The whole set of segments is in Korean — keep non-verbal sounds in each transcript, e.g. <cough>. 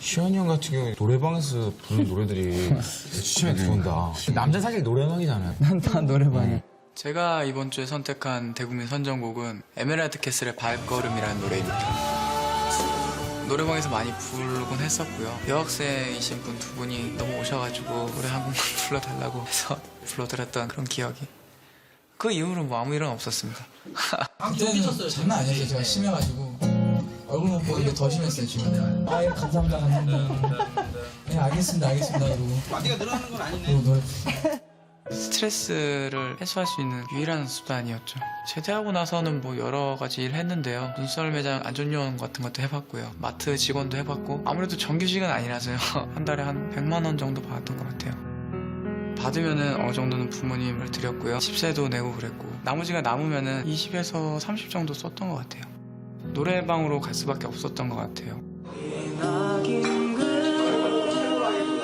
시현이 형 같은 경우에 노래방에서 부르는 노래들이 추천에 들어온다. 남자 사실 노래방이잖아요. 난 다 노래방이야. 제가 이번 주에 선택한 대국민 선정곡은 에메랄드 캐슬의 발걸음이라는 노래입니다. 노래방에서 많이 부르곤 했었고요. 여학생이신 분 두 분이 너무 오셔가지고 노래 한 곡만 <laughs> 불러달라고 해서 불러드렸던 그런 기억이. 그 이후로 뭐 아무 일은 없었습니다. 그때는 장난 아니었어요. 제가 심해가지고 얼굴 못 보고 이게 더 심했어요 지금. 아 예, 감사합니다 감사합니다. 네 알겠습니다 알겠습니다 그러고. 마디가 늘어나는 건 아니네. 그리고 노래 스트레스를 해소할 수 있는 유일한 수단이었죠. 제대하고 나서는 뭐 여러 가지 일 했는데요. 눈썰 매장 안전요원 같은 것도 해봤고요. 마트 직원도 해봤고 아무래도 정규직은 아니라서요. <laughs> 한 달에 한 100만 원 정도 받았던 것 같아요. 받으면은 어느 정도는 부모님을 드렸고요. 집세도 내고 그랬고 나머지가 남으면은 20에서 30 정도 썼던 것 같아요. 노래방으로 갈 수밖에 없었던 것 같아요.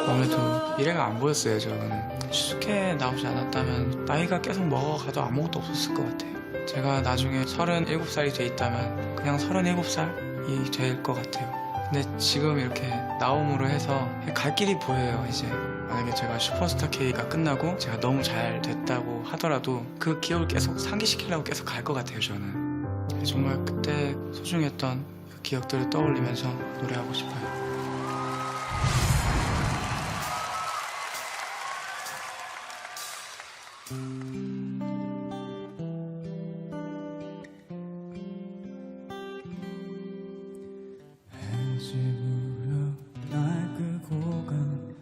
아무래도 미래가 안 보였어요 저는. 수숙해 나오지 않았다면 나이가 계속 먹어가도 아무것도 없었을 것 같아요. 제가 나중에 37살이 돼 있다면 그냥 37살이 될 것 같아요. 근데 지금 이렇게 나옴으로 해서 갈 길이 보여요 이제. 만약에 제가 슈퍼스타 K가 끝나고 제가 너무 잘 됐다고 하더라도 그 기억을 계속 상기시키려고 계속 갈 것 같아요 저는 정말 그때 소중했던 그 기억들을 떠올리면서 노래하고 싶어요. 집으로 날 끌고 간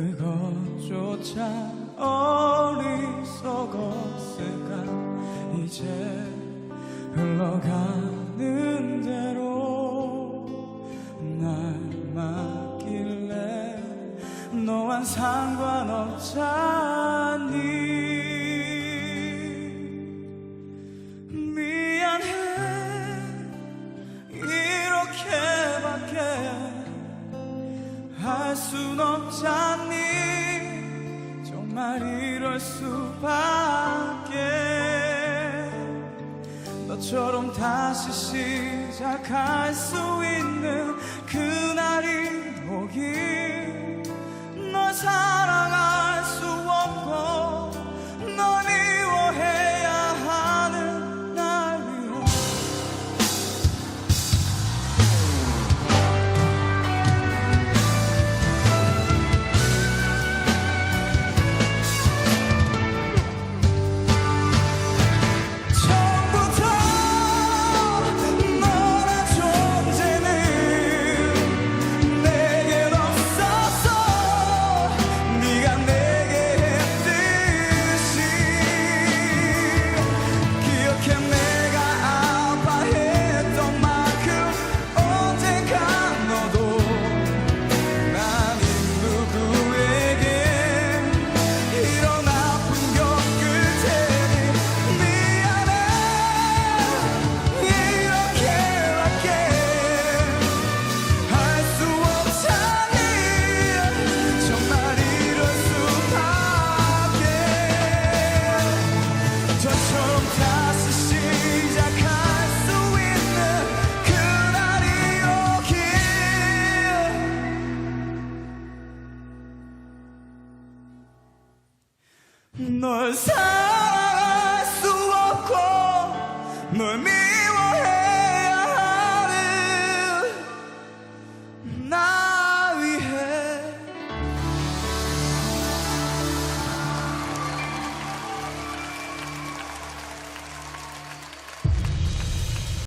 그것조차 어리석었을까? 이제 흘러가는 대로 날 맡길래 너와 상관없잖니 할순 없잖니. 정말 이럴 수밖에. 너처럼 다시 시작할 수 있는 그날이 오길. 널 사랑 널 사랑